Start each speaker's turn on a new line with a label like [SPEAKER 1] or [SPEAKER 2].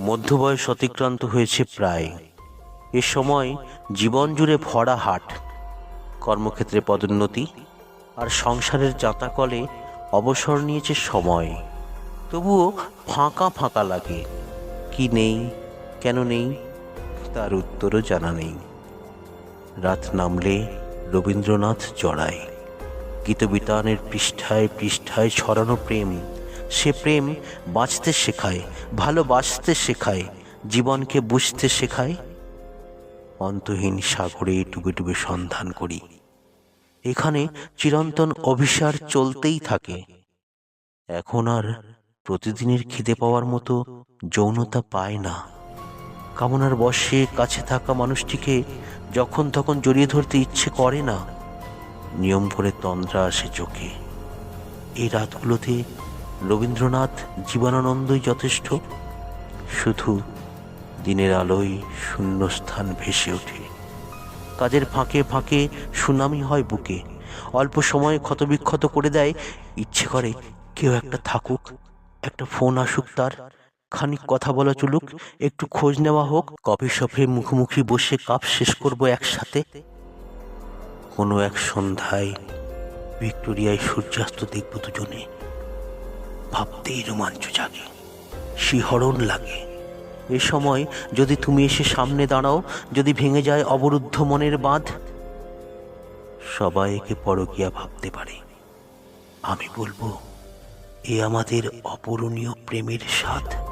[SPEAKER 1] মধ্যবয়স অতিক্রান্ত হয়েছে প্রায়। এ সময় জীবন জুড়ে ভরা হাট, কর্মক্ষেত্রে পদোন্নতি আর সংসারের জাঁতাকলে অবসর নিয়েছে সময়। তবুও ফাঁকা ফাঁকা লাগে, কি নেই, কেন নেই, তার উত্তরও জানা নেই। রাত নামলে রবীন্দ্রনাথ জড়ায়, গীতবিতানের পৃষ্ঠায় পৃষ্ঠায় ছড়ানো প্রেম। সে প্রেম বাঁচতে শেখায়, ভালোবাসতে শেখায়, জীবনকে বুঝতে শেখায়। অন্তহীন সাগরে ডুবে ডুবে সন্ধান করি। এখানে চিরন্তন অভিসার চলতেই থাকে। এখন আর প্রতিদিনের খিদে পাওয়ার মতো যৌনতা পায় না। কামনার বশে কাছে থাকা মানুষটিকে যখন তখন জড়িয়ে ধরতে ইচ্ছে করে না। নিয়ম করে তন্দ্রা আসে চোখে। এই রাতগুলোতে রবীন্দ্রনাথ জীবনানন্দই যথেষ্ট। শুধু দিনের আলোয় শূন্যস্থান ভেসে ওঠে। কাজের ফাঁকে ফাঁকে সুনামি হয় বুকে। অল্প সময়ে ক্ষতবিক্ষত করে দেয়। ইচ্ছে করে কেউ একটা থাকুক, একটা ফোন আসুক তার, খানিক কথা বলা চলুক, একটু খোঁজ নেওয়া হোক। কফি শপে মুখোমুখি বসে কাপ শেষ করব একসাথে। কোনো এক সন্ধ্যায় ভিক্টোরিয়ায় সূর্যাস্ত দেখব দুজনে। ভাবতেই রোমাঞ্চ জাগে, শিহরণ লাগে। এ সময় যদি তুমি এসে সামনে দাঁড়াও, যদি ভেঙে যায় অবরুদ্ধ মনের বাঁধ, সবাই একে পরকিয়া ভাবতে পারে। আমি বলব, এ আমাদের অপূরণীয় প্রেমের স্বাদ।